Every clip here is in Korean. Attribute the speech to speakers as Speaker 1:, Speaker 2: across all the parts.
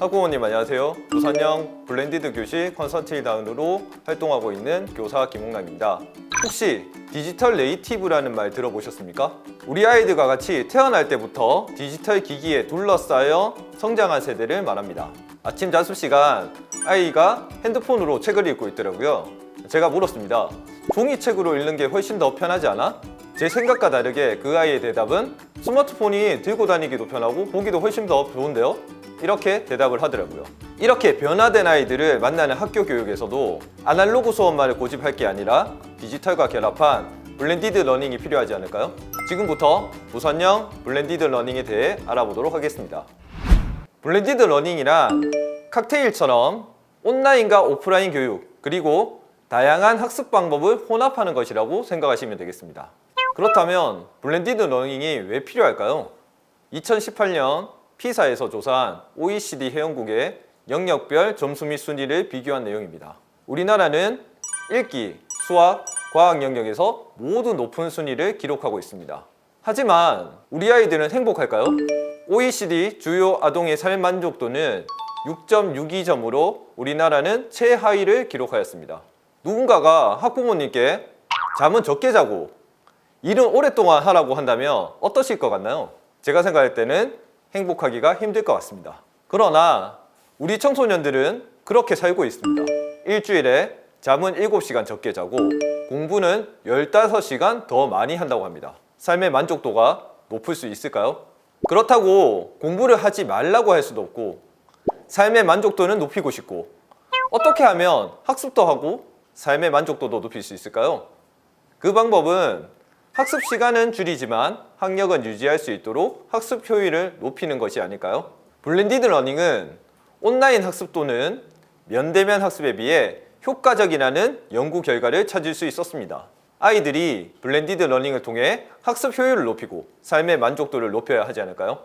Speaker 1: 학부모님 안녕하세요. 부산형 블렌디드 교실 컨설팅 다운으로 활동하고 있는 교사 김홍남입니다. 혹시 디지털 네이티브라는 말 들어보셨습니까? 우리 아이들과 같이 태어날 때부터 디지털 기기에 둘러싸여 성장한 세대를 말합니다. 아침 자습 시간 아이가 핸드폰으로 책을 읽고 있더라고요. 제가 물었습니다. 종이책으로 읽는 게 훨씬 더 편하지 않아? 제 생각과 다르게 그 아이의 대답은 스마트폰이 들고 다니기도 편하고 보기도 훨씬 더 좋은데요? 이렇게 대답을 하더라고요. 이렇게 변화된 아이들을 만나는 학교 교육에서도 아날로그 수업만을 고집할 게 아니라 디지털과 결합한 블렌디드 러닝이 필요하지 않을까요? 지금부터 부산형 블렌디드 러닝에 대해 알아보도록 하겠습니다. 블렌디드 러닝이란 칵테일처럼 온라인과 오프라인 교육 그리고 다양한 학습 방법을 혼합하는 것이라고 생각하시면 되겠습니다. 그렇다면 블렌디드 러닝이 왜 필요할까요? 2018년 피사에서 조사한 OECD 회원국의 영역별 점수 및 순위를 비교한 내용입니다. 우리나라는 읽기, 수학, 과학 영역에서 모두 높은 순위를 기록하고 있습니다. 하지만 우리 아이들은 행복할까요? OECD 주요 아동의 삶 만족도는 6.62점으로 우리나라는 최하위를 기록하였습니다. 누군가가 학부모님께 잠은 적게 자고 일은 오랫동안 하라고 한다면 어떠실 것 같나요? 제가 생각할 때는 행복하기가 힘들 것 같습니다. 그러나 우리 청소년들은 그렇게 살고 있습니다. 일주일에 잠은 7시간 적게 자고 공부는 15시간 더 많이 한다고 합니다. 삶의 만족도가 높을 수 있을까요? 그렇다고 공부를 하지 말라고 할 수도 없고 삶의 만족도는 높이고 싶고 어떻게 하면 학습도 하고 삶의 만족도도 높일 수 있을까요? 그 방법은 학습 시간은 줄이지만 학력은 유지할 수 있도록 학습 효율을 높이는 것이 아닐까요? 블렌디드 러닝은 온라인 학습 또는 면대면 학습에 비해 효과적이라는 연구 결과를 찾을 수 있었습니다. 아이들이 블렌디드 러닝을 통해 학습 효율을 높이고 삶의 만족도를 높여야 하지 않을까요?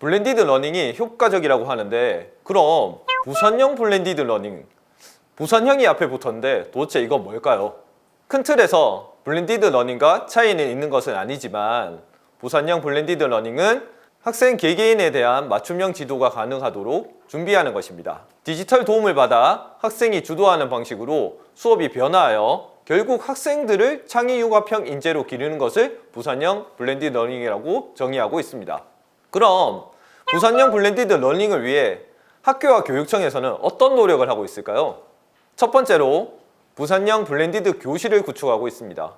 Speaker 1: 블렌디드 러닝이 효과적이라고 하는데 그럼 부산형 블렌디드 러닝 부산형이 앞에 붙었는데 도대체 이건 뭘까요? 큰 틀에서 블렌디드 러닝과 차이는 있는 것은 아니지만 부산형 블렌디드 러닝은 학생 개개인에 대한 맞춤형 지도가 가능하도록 준비하는 것입니다. 디지털 도움을 받아 학생이 주도하는 방식으로 수업이 변화하여 결국 학생들을 창의 융합형 인재로 기르는 것을 부산형 블렌디드 러닝이라고 정의하고 있습니다. 그럼 부산형 블렌디드 러닝을 위해 학교와 교육청에서는 어떤 노력을 하고 있을까요? 첫 번째로 부산형 블렌디드 교실을 구축하고 있습니다.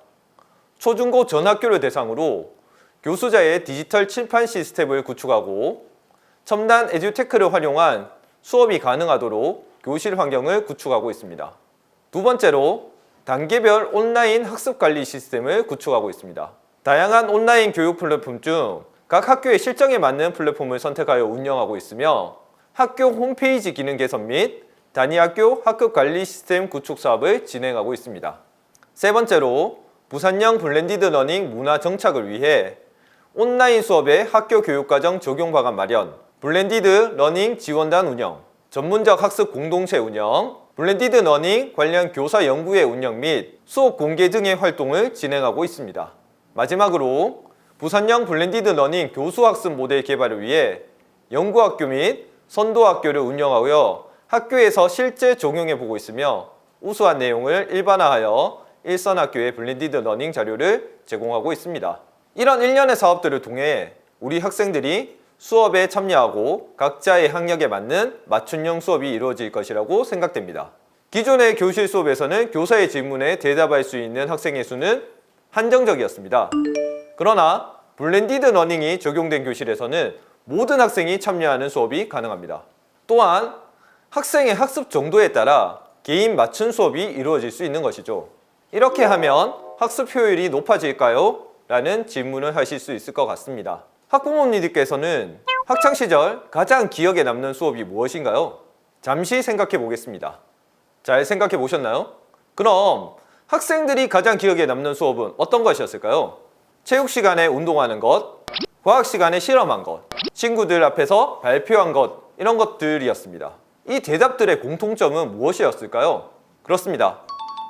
Speaker 1: 초중고 전 학교를 대상으로 교수자의 디지털 칠판 시스템을 구축하고 첨단 에듀테크를 활용한 수업이 가능하도록 교실 환경을 구축하고 있습니다. 두 번째로 단계별 온라인 학습 관리 시스템을 구축하고 있습니다. 다양한 온라인 교육 플랫폼 중 각 학교의 실정에 맞는 플랫폼을 선택하여 운영하고 있으며 학교 홈페이지 기능 개선 및 단위 학교 학급 관리 시스템 구축 사업을 진행하고 있습니다. 세 번째로 부산형 블렌디드 러닝 문화 정착을 위해 온라인 수업의 학교 교육과정 적용 방안 마련, 블렌디드 러닝 지원단 운영, 전문적 학습 공동체 운영, 블렌디드 러닝 관련 교사 연구회 운영 및 수업 공개 등의 활동을 진행하고 있습니다. 마지막으로 부산형 블렌디드 러닝 교수 학습 모델 개발을 위해 연구학교 및 선도학교를 운영하여 학교에서 실제 적용해 보고 있으며 우수한 내용을 일반화하여 일선 학교의 블렌디드 러닝 자료를 제공하고 있습니다. 이런 일련의 사업들을 통해 우리 학생들이 수업에 참여하고 각자의 학력에 맞는 맞춤형 수업이 이루어질 것이라고 생각됩니다. 기존의 교실 수업에서는 교사의 질문에 대답할 수 있는 학생의 수는 한정적이었습니다. 그러나 블렌디드 러닝이 적용된 교실에서는 모든 학생이 참여하는 수업이 가능합니다. 또한 학생의 학습 정도에 따라 개인 맞춤 수업이 이루어질 수 있는 것이죠. 이렇게 하면 학습 효율이 높아질까요? 라는 질문을 하실 수 있을 것 같습니다. 학부모님들께서는 학창 시절 가장 기억에 남는 수업이 무엇인가요? 잠시 생각해 보겠습니다. 잘 생각해 보셨나요? 그럼 학생들이 가장 기억에 남는 수업은 어떤 것이었을까요? 체육 시간에 운동하는 것, 과학 시간에 실험한 것, 친구들 앞에서 발표한 것, 이런 것들이었습니다. 이 대답들의 공통점은 무엇이었을까요? 그렇습니다.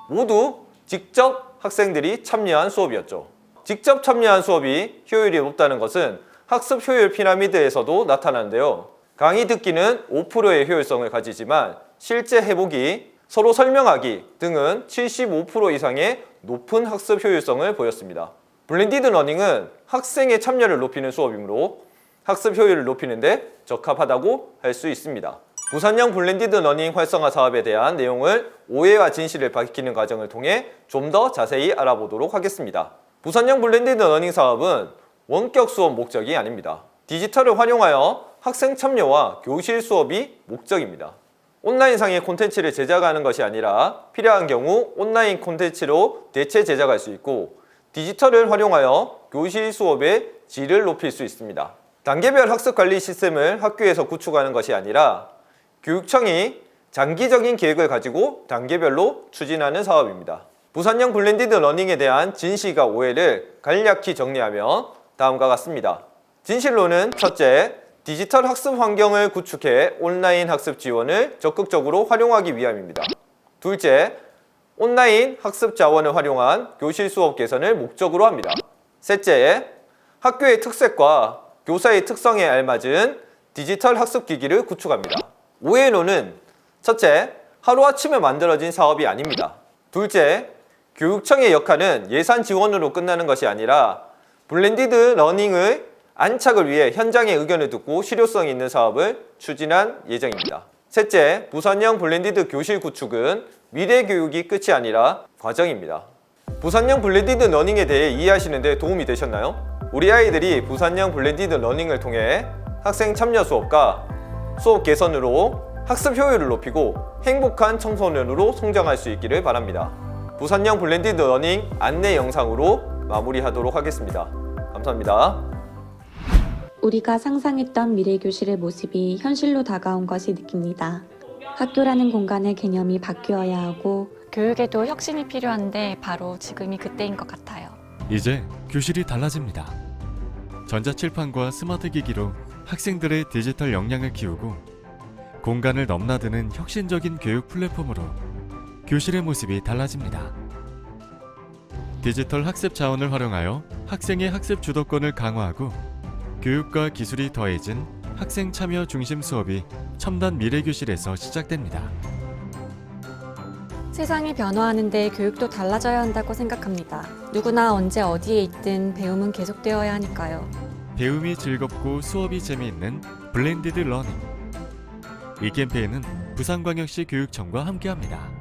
Speaker 1: 모두 직접 학생들이 참여한 수업이었죠. 직접 참여한 수업이 효율이 높다는 것은 학습 효율 피라미드에서도 나타나는데요. 강의 듣기는 5%의 효율성을 가지지만 실제 해보기, 서로 설명하기 등은 75% 이상의 높은 학습 효율성을 보였습니다. 블렌디드 러닝은 학생의 참여를 높이는 수업이므로 학습 효율을 높이는데 적합하다고 할 수 있습니다. 부산형 블렌디드 러닝 활성화 사업에 대한 내용을 오해와 진실을 밝히는 과정을 통해 좀 더 자세히 알아보도록 하겠습니다. 부산형 블렌디드 러닝 사업은 원격 수업 목적이 아닙니다. 디지털을 활용하여 학생 참여와 교실 수업이 목적입니다. 온라인상의 콘텐츠를 제작하는 것이 아니라 필요한 경우 온라인 콘텐츠로 대체 제작할 수 있고 디지털을 활용하여 교실 수업의 질을 높일 수 있습니다. 단계별 학습 관리 시스템을 학교에서 구축하는 것이 아니라 교육청이 장기적인 계획을 가지고 단계별로 추진하는 사업입니다. 부산형 블렌디드 러닝에 대한 진실과 오해를 간략히 정리하면 다음과 같습니다. 진실로는 첫째, 디지털 학습 환경을 구축해 온라인 학습 지원을 적극적으로 활용하기 위함입니다. 둘째, 온라인 학습 자원을 활용한 교실 수업 개선을 목적으로 합니다. 셋째, 학교의 특색과 교사의 특성에 알맞은 디지털 학습 기기를 구축합니다. 오해로는 첫째, 하루아침에 만들어진 사업이 아닙니다. 둘째, 교육청의 역할은 예산 지원으로 끝나는 것이 아니라 블렌디드 러닝의 안착을 위해 현장의 의견을 듣고 실효성 있는 사업을 추진한 예정입니다. 셋째, 부산형 블렌디드 교실 구축은 미래 교육이 끝이 아니라 과정입니다. 부산형 블렌디드 러닝에 대해 이해하시는 데 도움이 되셨나요? 우리 아이들이 부산형 블렌디드 러닝을 통해 학생 참여 수업과 수업 개선으로 학습 효율을 높이고 행복한 청소년으로 성장할 수 있기를 바랍니다. 부산형 블렌디드 러닝 안내 영상으로 마무리하도록 하겠습니다. 감사합니다.
Speaker 2: 우리가 상상했던 미래 교실의 모습이 현실로 다가온 것이 느낍니다. 학교라는 공간의 개념이 바뀌어야 하고
Speaker 3: 교육에도 혁신이 필요한데 바로 지금이 그때인 것 같아요.
Speaker 4: 이제 교실이 달라집니다. 전자칠판과 스마트 기기로 학생들의 디지털 역량을 키우고 공간을 넘나드는 혁신적인 교육 플랫폼으로 교실의 모습이 달라집니다. 디지털 학습 자원을 활용하여 학생의 학습 주도권을 강화하고 교육과 기술이 더해진 학생 참여 중심 수업이 첨단 미래 교실에서 시작됩니다.
Speaker 3: 세상이 변화하는데 교육도 달라져야 한다고 생각합니다. 누구나 언제 어디에 있든 배움은 계속되어야 하니까요.
Speaker 4: 배움이 즐겁고 수업이 재미있는 블렌디드 러닝. 이 캠페인은 부산광역시 교육청과 함께합니다.